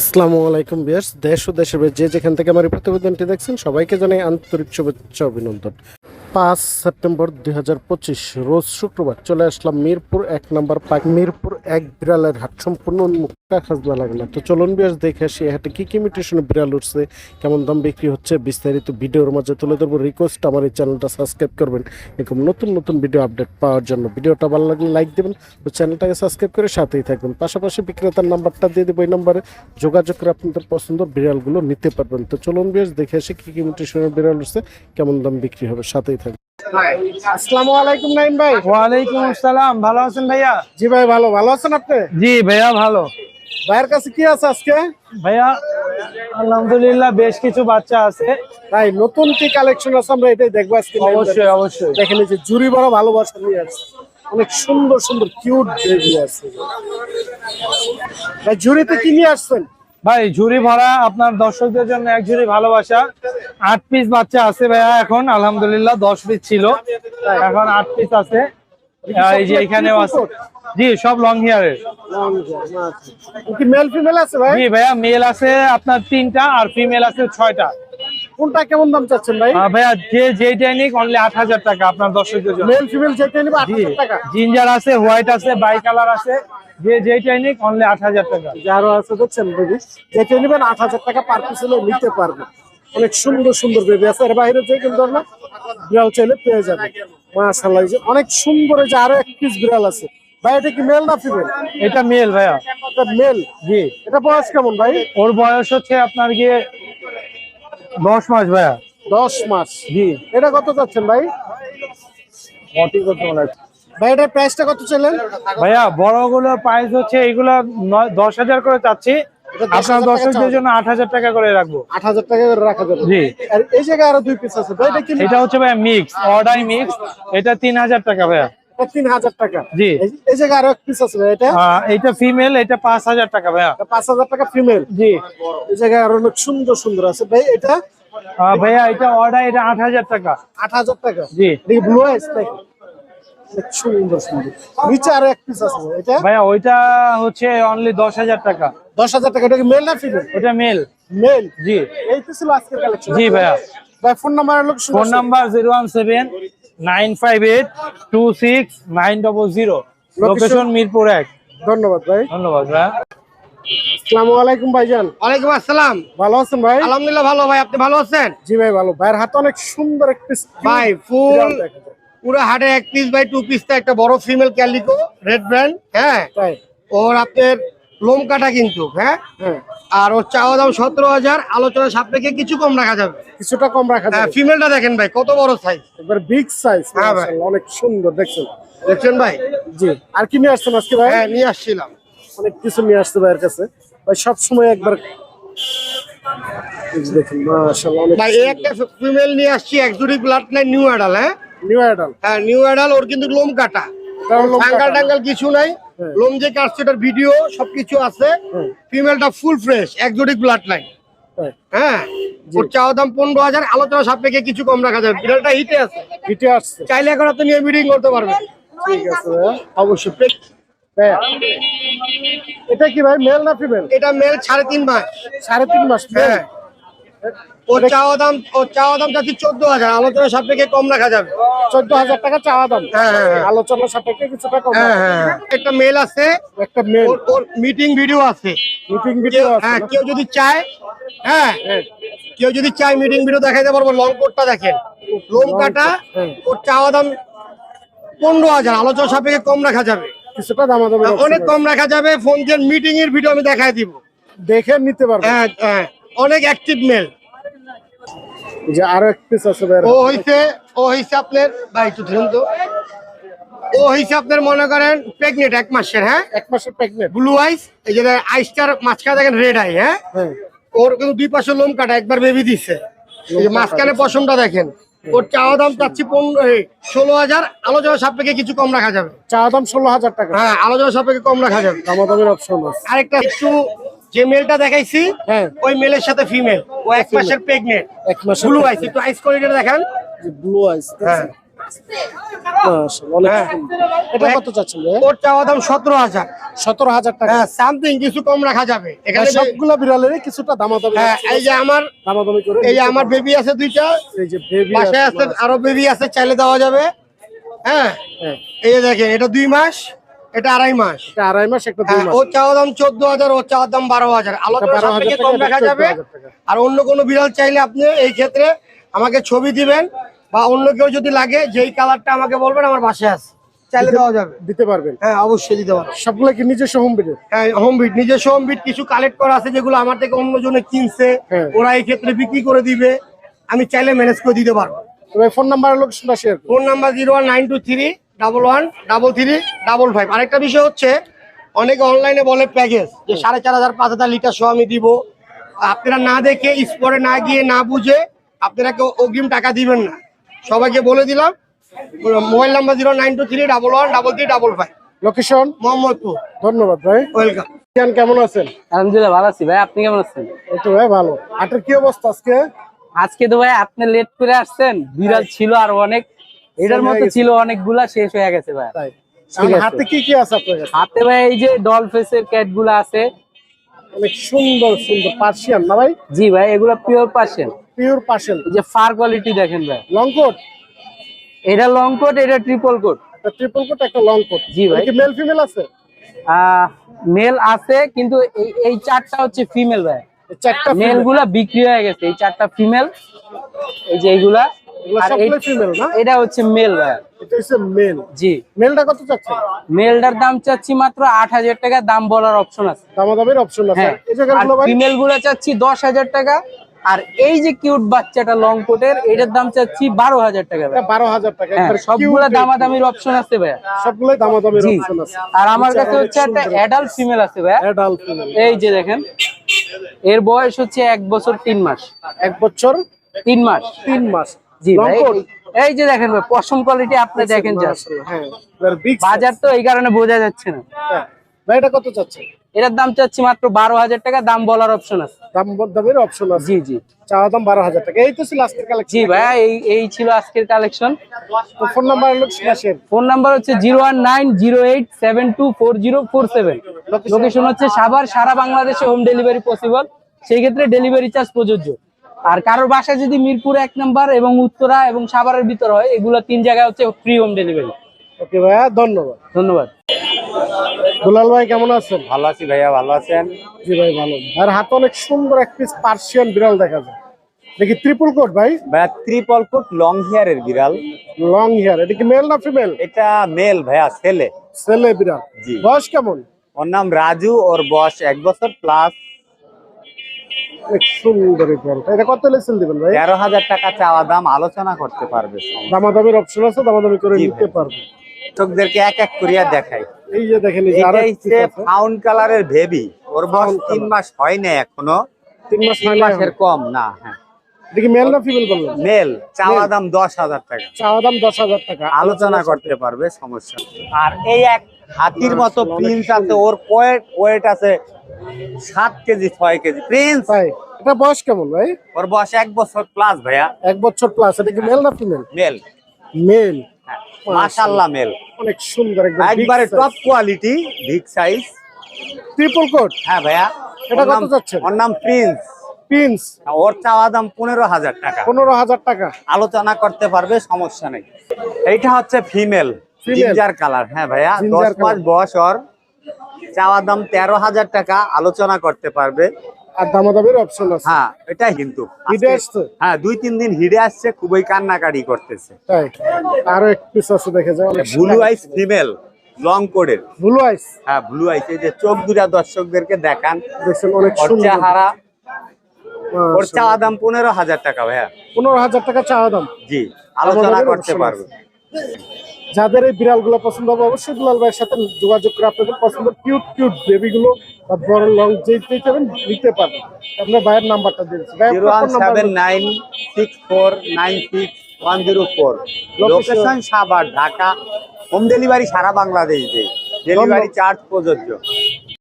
আসসালামু আলাইকুম বিয়ার্স দেশ ও দেশের যে যেখান থেকে আমার এই প্রতিবেদনটি দেখছেন, সবাইকে জানাই আন্তরিক শুভেচ্ছা অভিনন্দন। পাঁচ সেপ্টেম্বর দুই হাজার পঁচিশ, রোজ শুক্রবার চলে আসলাম মিরপুর এক নম্বর পার্ক, মিরপুর এক বিড়ালের হাট, সম্পূর্ণ মুক্তা খাজনা লাগে না। তো চলুন বিয়ার্স দেখে আসি হাটে কী কী মিউটেশনে বিড়াল উঠছে, কেমন দাম বিক্রি হচ্ছে, বিস্তারিত ভিডিওর মাঝে তুলে ধরবো। রিকোয়েস্ট আমার এই চ্যানেলটা সাবস্ক্রাইব করবেন, এরকম নতুন নতুন ভিডিও আপডেট পাওয়ার জন্য। ভিডিওটা ভালো লাগলে লাইক দেবেন ও চ্যানেলটাকে সাবস্ক্রাইব করে সাথেই থাকবেন। পাশাপাশি বিক্রেতার নাম্বারটা দিয়ে দেবো, এই নাম্বারে যোগাযোগ করে আপনাদের পছন্দ বিড়ালগুলো নিতে পারবেন। তো চলুন বেশ দেখে আসি, কী কী মিউটেশনের বিড়াল উঠছে, কেমন দাম বিক্রি হবে, সাথেই আসসালামু আলাইকুম নাইম ভাই ওয়ালাইকুম আসসালাম। ভালো আছেন ভাইয়া? জি ভাই ভালো। ভালো আছেন আপনি? জি ভাইয়া ভালো। ভাইয়ের কাছে কি আছে আজকে? ভাইয়া আলহামদুলিল্লাহ বেশ কিছু বাচ্চা আছে। ভাই নতুন কি কালেকশন আছে আমরা এটাই দেখব আজকে অবশ্যই অবশ্যই। দেখেন যে জুরি বড় ভালোবাসা নিয়ে আসছে। অনেক সুন্দর সুন্দর কিউট বেবি আছে। ভাই জুরিতে কি নিয়ে আসছেন? ভাই ঝুড়ি ভরা আপনার দর্শকদের জন্য এক ঝুড়ি ভালোবাসা। আট পিস বাচ্চা আছে ভাইয়া এখন আলহামদুলিল্লাহ দশ পিস ছিল। এখন আট পিস আছে। এই যে এখানেও আছে। জি সব লং হেয়ারের কি মেল ফিমেল আছে ভাই? জি ভাইয়া মেল আছে আপনার তিনটা আর ফিমেল আছে ছয়টা। কোনটা কেমন দাম চাচ্ছেন ভাই? ভাইয়া যে যেইটাই নিক অনলি আট হাজার টাকা আপনার দর্শকদের জন্য। মেল ফিমেল যেটা নিবে আট হাজার টাকা। জিঞ্জার আছে হোয়াইট আছে বাই কালার আছে। যে যেইটাই নিক অনলি আট হাজার টাকা। যারও আছে দেখছেন বেবি যেটা নিবেন আট হাজার টাকা পার পিস হলে নিতে পারবে। অনেক সুন্দর সুন্দর বেবি আছে। এর বাইরে যে কিন্তু না বিড়াল চাইলে পেয়ে যাবে। মাশাআল্লাহ যে অনেক সুন্দর যে আরও এক পিস বিড়াল আছে। ভাই এটা কি মেল না ফিমেল এটা মেল ভাইয়া। এটা মেল জি। এটা বয়স কেমন ভাই? ওর বয়স হচ্ছে আপনার গিয়ে দশ মাস ভাইয়া। দশ মাস। জি। এটা কত চাচ্ছেন ভাই? ভাই এটার প্রাইসটা কত চলেন ভাইয়া বড়গুলোর প্রাইস হচ্ছে এগুলো নয়- দশ হাজার করে চাচ্ছি। এটা 10,000 আপনার দর্শকদের জন্য আট হাজার টাকা করে রাখব। আট হাজার টাকা করে রাখা যাবে। জি। আর এই জায়গায় আরও দুই পিস আছে। এটা কি এটা হচ্ছে ভাইয়া মিক্স অর্ডার মিক্স এটা তিন হাজার টাকা ভাইয়া। তিন হাজার টাকা। জি। এই- জায়গায় আরও এক পিস আছে ভাই এটা? আহ, এটা ফিমেল এটা পাঁচ হাজার টাকা ভাইয়া। পাঁচ হাজার টাকা ফিমেল জি। এই জায়গায় আরও অনেক সুন্দর সুন্দর আছে। ভাই এটা? ভাইয়া এটা অর্ডার এটা আট হাজার টাকা। আট হাজার টাকা। জি। ব্লু আইস নিচে আরও এক পিস আছে। ভাই, এটা? ভাইয়া ওইটা হচ্ছে অনলি দশ হাজার টাকা। দশ হাজার টাকা। এটা কি মেল না ফিমেল ওটা মেল মেল জি। এই তো ছিল আজকের কালেকশন জি ভাইয়া। ভাই ফোন নাম্বার হলো phone number zero one seven nine five eight two six nine double zero location Mirpur এক। ধন্যবাদ ভাই। ধন্যবাদ ভাইয়া। আসসালামু আলাইকুম ভাইজান। ওয়ালাইকুম আসসালাম। ভালো আছেন ভাই? আলহামদুলিল্লাহ ভালো ভাই। আপনি ভালো আছেন? জি ভাই ভালো। ভাইয়ের হাতে অনেক সুন্দর এক পিস ভাই ফুল পুরো হাটে এক পিস বাই টু পিস একটা বড় ফিমেল ক্যালিকো রেড ব্র্যান্ড হ্যাঁ? ওর আপনার লোম কাটা কিন্তু হ্যাঁ? হ্যাঁ। আর ওর চাওয়া দাম সতেরো হাজার আলোচনা সাপেক্ষে কিছু কম রাখা যাবে। কিছুটা কম রাখা হ্যাঁ যাবে। ফিমেলটা দেখেন ভাই কত বড় সাইজ একবার বিগ সাইজ হ্যাঁ ভাই। অনেক সুন্দর দেখছেন? দেখছেন ভাই? জি। আর কি নিয়ে আসছেন আজকে ভাই? হ্যাঁ নিয়ে আসছিলাম। অনেক কিছু নিয়ে আসতে ভাইয়ের কাছে। ভাই সব সময় একবার দেখুন মাশাআল্লাহ ভাই এই একটা ফিমেল নিয়ে আসছি একজুড়ি ব্লাড লাইন নিউ অ্যাডাল হ্যাঁ? নিউ আইডল হ্যাঁ নিউ অ্যাডাল ওর কিন্তু লোম কাটা। টাঙ্গাল টাঙ্গাল কিছু নাই। হ্যাঁ। লোম যে কাটছে ওটার ভিডিও সবকিছু আছে। হ্যাঁ। ফিমেলটা full fresh exotic blood line হ্যাঁ। ওর চাওয়া দাম পনেরো হাজার আলোচনা সাপেক্ষে কিছু কম রাখা যাবে। বিড়ালটা হিটে আছে। হিটে আসছে। চাইলে এখন আপনি নিয়ে মিটিং করতে পারবেন। ঠিক আছে অবশ্যই। এটা কি ভাই মেল না ফিমেল এটা মেল সাড়ে তিন মাস। সাড়ে তিন মাস হ্যাঁ। ওর চাওয়া দাম ওর চাওয়া দাম যাচ্ছে চোদ্দ হাজার। আলোচনা সাপেক্ষে কম রাখা যাবে। চোদ্দ হাজার টাকা চাওয়া দাম। হ্যাঁ, হ্যাঁ, হ্যাঁ। আলোচনা সাপেক্ষে কিছুটা কম একটা মেল আছে। একটা মেল ওর মিটিং ভিডিও আছে। মিটিং ভিডিও হ্যাঁ কেউ যদি চায় হ্যাঁ। কেউ যদি চায় মিটিং ভিডিও দেখাইতে পারব লং কোটটা দেখেন। লোম কাটা। ওর চাওয়া দাম পনেরো হাজার। আলোচনা সাপেক্ষে কম রাখা যাবে। কিছুটা হ্যাঁ, অনেক কম রাখা যাবে। ফোন দিয়ে মিটিং এর ভিডিও আমি দেখাই দিব। দেখে নিতে পারবে। হ্যাঁ হ্যাঁ। অনেক অ্যাক্টিভ মেল যে আরও এক পিস আছে ভাইয়ের ও হইছে ও হইছে আপনার ভাই একটু ধরুন তো। ও হইছে আপনার মনে করেন প্রেগনেন্ট এক মাসের হ্যাঁ? এক মাসের প্রেগনেন্ট ব্লু আইস এই যে আইসটার মাঝখানে দেখেন রেড আই হ্যাঁ? হ্যাঁ। ওর কিন্তু দুই পাশে লোম কাটা একবার বেবি যে মাঝখানে পশমটা দেখেন ওর চাওয়া দাম চাচ্ছি পনেরো ষোলো হাজার আলোচনা সাপেক্ষে কিছু কম রাখা যাবে। চাওয়া দাম ষোলো হাজার টাকা। হ্যাঁ আলোচনা সাপেক্ষে কম রাখা যাবে। দামাদামির অপশন আছে। আরেকটা একটু যে মেলটা দেখাইছি হ্যাঁ। ওই মেলের সাথে ফিমেল ও এক মাসের প্রেগনেন্ট এক মাসের ব্লু আইস একটু আইস কোয়ালিটি দেখান। ব্লু আইস হ্যাঁ। হ্যাঁ। এটা কত চাচ্ছেন ওর চাওয়া দাম সতেরো হাজার। সতেরো হাজার টাকা। হ্যাঁ সামথিং কিছু কম রাখা যাবে। এখানে সবগুলা বিড়ালেরই কিছুটা দামাদামি হ্যাঁ এই যে আমার দামাদামি করে এই যে আমার বেবি আছে দুইটা। এই যে বেবি আছে আরও বেবি আছে চাইলে দেওয়া যাবে। হ্যাঁ। হ্যাঁ। এই যে দেখেন এটা দুই মাস। এটা আড়াই মাস। এটা আড়াই মাস একটা দুই হ্যাঁ, মাস। ওর চাওয়া দাম সাপেক্ষে কম রাখা যাবে। আর অন্য কোনো বিড়াল চাইলে আপনি এই ক্ষেত্রে আমাকে ছবি দিবেন বা অন্য কেউ যদি লাগে যেই কালারটা আমাকে বলবেন আমার বাসায় আছে। চাইলে দেওয়া যাবে। দিতে পারবেন। হ্যাঁ অবশ্যই দিতে পারবেন। সবগুলো কি নিজস্ব হোম বিডের হ্যাঁ হোম বিট নিজস্ব হোম বিট কিছু কালেক্ট করা আছে যেগুলো আমার থেকে অন্য জনে কিনছে। হ্যাঁ। ওরা এই ক্ষেত্রে বিক্রি করে দিবে। আমি চাইলে ম্যানেজ করে দিতে পারব। তবে ফোন নাম্বার লোকেশনটা share phone number zero one nine two three double one double three double five আরেকটা বিষয় হচ্ছে অনেকে অনলাইনে বলে প্যাকেজ যে সাড়ে চার হাজার পাঁচ হাজার লিটার সহ আমি দিব। আপনারা না দেখে স্পটে না গিয়ে না বুঝে আপনারা কেউ অগ্রিম টাকা দিবেন না। সবাইকে বলে দিলাম mobile number zero nine two three double one double three double five location Mohammadpur. ধন্যবাদ ভাই। ওয়েলকাম কেমন আছেন? আলহামদুলিল্লাহ ভালো আছি। ভাই আপনি কেমন আছেন? এই তো ভাই ভালো। হাটের কি অবস্থা আজকে? আজকে তো ভাই আপনি লেট করে আসছেন। বিড়াল ছিল আর অনেক। এটার মতো ছিল অনেকগুলা শেষ হয়ে গেছে ভাই। হাতে কি কি আছে আপনার কাছে? হাতে ভাই এই যে ডল ফেসের ক্যাটগুলা আছে। অনেক সুন্দর সুন্দর পার্সিয়ান না ভাই? জি ভাই এগুলো পিওর পার্সিয়ান পিওর পার্সিয়ান এই যে ফার কোয়ালিটি দেখেন ভাই। লং কোট এটা লং কোট এটা ট্রিপল কোট ট্রিপল কোট একটা লং কোট জি ভাই। কি মেল ফিমেল আছে? মেল আছে কিন্তু এই এই চারটা হচ্ছে ফিমেল ভাই। চারটা মেলগুলা বিক্রি হয়ে গেছে। এই চারটা ফিমেল এই যে এইগুলা। সবগুলো এটা হচ্ছে মেল মেল জি। মেলটা কত চাচ্ছেন? মেলটার দাম চাচ্ছি মাত্র আট হাজার টাকা দাম বলার অপশন আছে। দামাদামের অপশন আছে। ফিমেলগুলো চাচ্ছি দশ হাজার টাকা আর এই যে কিউট বাচ্চাটা লং কোটের এটার দাম চাচ্ছি বারো হাজার টাকা। বারো হাজার টাকা। হ্যাঁ সবগুলা দামাদামির অপশন আছে ভাই। সবগুলোই দামাদামের অপশন আছে। আর আমার কাছে হচ্ছে একটা অ্যাডাল্ট ফিমেল আছে ভাই। অ্যাডাল্ট এই যে দেখেন এর বয়স হচ্ছে এক বছর তিন মাস। এক বছর তিন মাস। তিন মাস। জি ভাই এই- যে দেখেন ভাই পশম কোয়ালিটি আপনি দেখেন হ্যাঁ বাজার তো এই কারণে বোঝা যাচ্ছে না। ভাই এটা কত চাচ্ছে? এটার দাম চাচ্ছি মাত্র বারো হাজার টাকা দাম বলার অপশন আছে। দাম দামের অপশন আছে। জি জি। চাওয়া দাম বারো হাজার টাকা। এই তো ছিল আজকের কালেকশন জি ভাই এই এই ছিল আজকের কালেকশন তো ফোন নাম্বার হলো ফোন নাম্বার হচ্ছে zero one nine zero eight seven two four zero four seven. Location হচ্ছে সাভার সারা বাংলাদেশে হোম ডেলিভারি পসিবল সেই ক্ষেত্রে ডেলিভারি চার্জ প্রযোজ্য। আর কারোর বাসা যদি মিরপুর এক নাম্বার এবং উত্তরা এবং সাভারের ভিতর হয় এগুলো তিন জায়গায় হচ্ছে ফ্রি হোম ডেলিভারি ওকে ভাইয়া ধন্যবাদ। ধন্যবাদ। দুলাল ভাই কেমন আছেন? ভালো আছি ভাইয়া ভালো আছেন? জি ভাই ভালো। আর হাতে অনেক সুন্দর এক পিস পার্সিয়ান বিড়াল দেখা যায়। দেখি ট্রিপল কোট ভাই? ভাইয়া ত্রিপল কোট লং হেয়ারের বিড়াল। লং হেয়ার এটা কি মেল না ফিমেল এটা মেল ভাইয়া ছেলে। ছেলে বিড়াল। জি। বয়স কেমন? ওর নাম রাজু ওর বয়স এক বছর প্লাস সুন্দর এটা কত লেসেল দিবেন ভাই? তেরো হাজার টাকা চাওয়া দাম আলোচনা করতে পারবে দামাদামির অপশন আছে দামাদামি করে নিতে পারবে। দর্শকদেরকে এক এক করিয়া দেখাই। এই যে দেখেন এটা হচ্ছে ফাউন কালারের ভেবি ওর বয়স তিন মাস হয় না এখনও। তিন মাস মাসের কম না হ্যাঁ। কি মেল না ফিমেল বললেন? মেল চাওয়া দাম দশ হাজার টাকা। চাওয়া দাম দশ হাজার টাকা। আলোচনা করতে পারবে সমস্যা আর এই এক হাতির মতো প্রিন্স আছে ওর ওয়েট ওয়েট আছে সাত কেজি ছয় কেজি। প্রিন্স! তাই এটা বয়স কেমন ভাই? ওর বয়স এক বছর প্লাস ভাইয়া। এক বছর প্লাস এটা কি মেল না ফিমেল মেল মেল মাশাল্লাহ মেল অনেক সুন্দর একদম একবারে top quality big size triple coat হ্যাঁ ভাইয়া। এটা কত যাচ্ছে? ওর নাম প্রিন্স। পিন্স ওর চাওয়া দাম পনেরো হাজার টাকা। পনেরো হাজার টাকা। আলোচনা করতে পারবে সমস্যা নেই। এইটা হচ্ছে ফিমেল? জিঞ্জার কালার হ্যাঁ ভাইয়া দশ মাস। বয়স ওর চাওয়া দাম তেরো হাজার টাকা আলোচনা করতে পারবে। আর দামাদামির অপশন আছে। হ্যাঁ এটাই কিন্তু। হিডে আসছে? হ্যাঁ দুই তিন দিন হিডে আসছে খুবই কান্নাকাটি করতেছে। তাই? আরও এক পিস আছে দেখে যাও। ব্লু আইস ফিমেল লং কোডের ব্লু আইস হ্যাঁ ব্লু আইস এই যে চোখ দুটা দর্শকদেরকে দেখান। দেখছেন অনেক ওর সুন্দর। চেহারা। ওর চাওয়া দাম পনেরো হাজার টাকা ভাইয়া। পনেরো হাজার টাকা চাওয়া দাম। জি আলোচনা করতে পারবে। যাদের এই বিড়ালগুলো পছন্দ হবে অবশ্যই দুলাল ভাইয়ের সাথে যোগাযোগ করে আপনাদের পছন্দ কিউট কিউট বেবি গুলো বা বড় লং যেই চাবেন নিতে পারবেন। আপনার ভাইয়ের নাম্বারটা দিয়েছি location Savar Dhaka. Home delivery সারা বাংলাদেশ। দিয়ে ডেলিভারি চার্জ প্রযোজ্য।